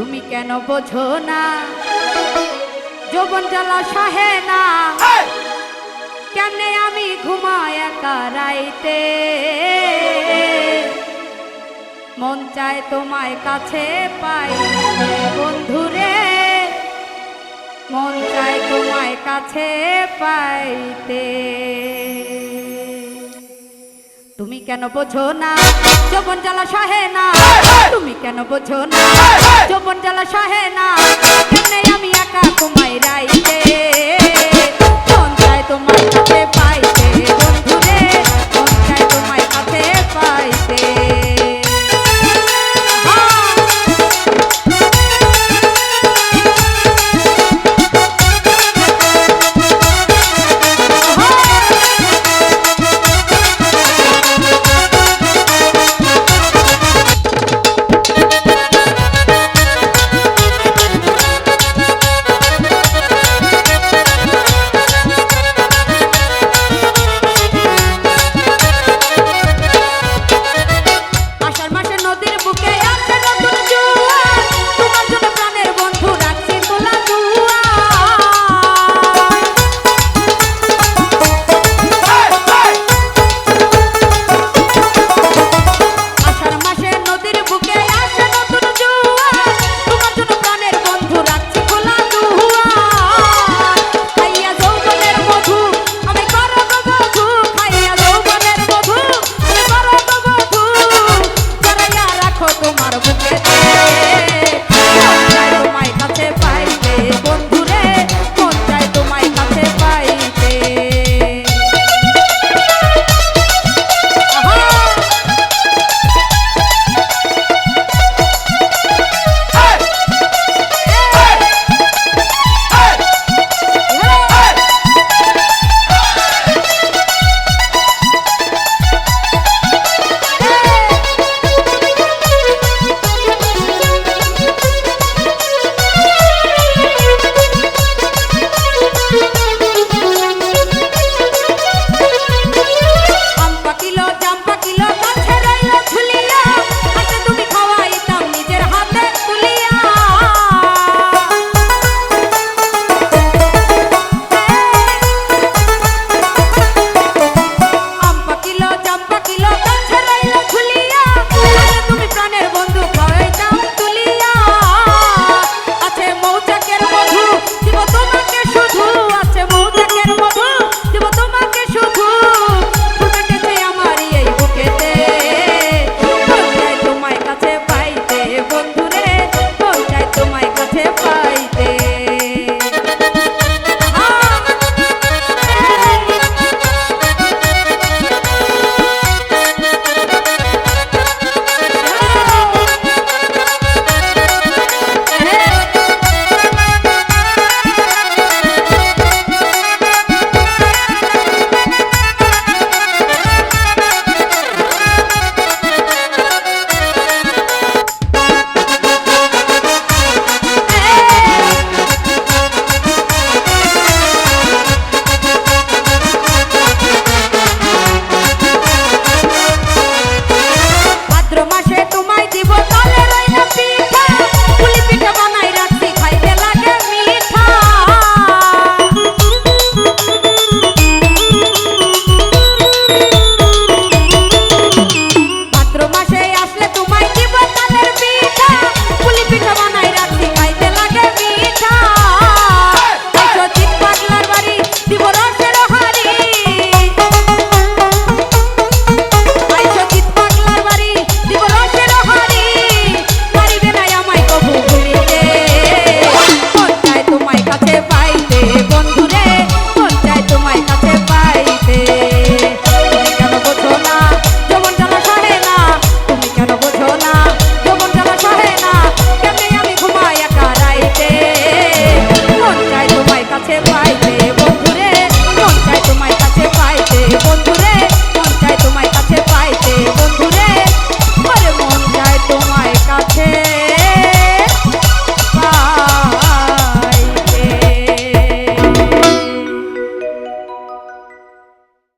তুমি কেন বোঝো না? যৌবন জ্বালা সাহে না। কেমনে আমি ঘুমায় একা রাইতে? মন চায় তোমায় কাছে পাই বন্ধুরে মন চায় তোমায় কাছে পাইতে। তুমি কেন বোঝো না? যৌবন জ্বালা সহে না। তুমি কেন বোঝো না? যৌবন জ্বালা সহে না। আমি একা তোমায় রাইতে। Aquí lo pasa. chegou aí.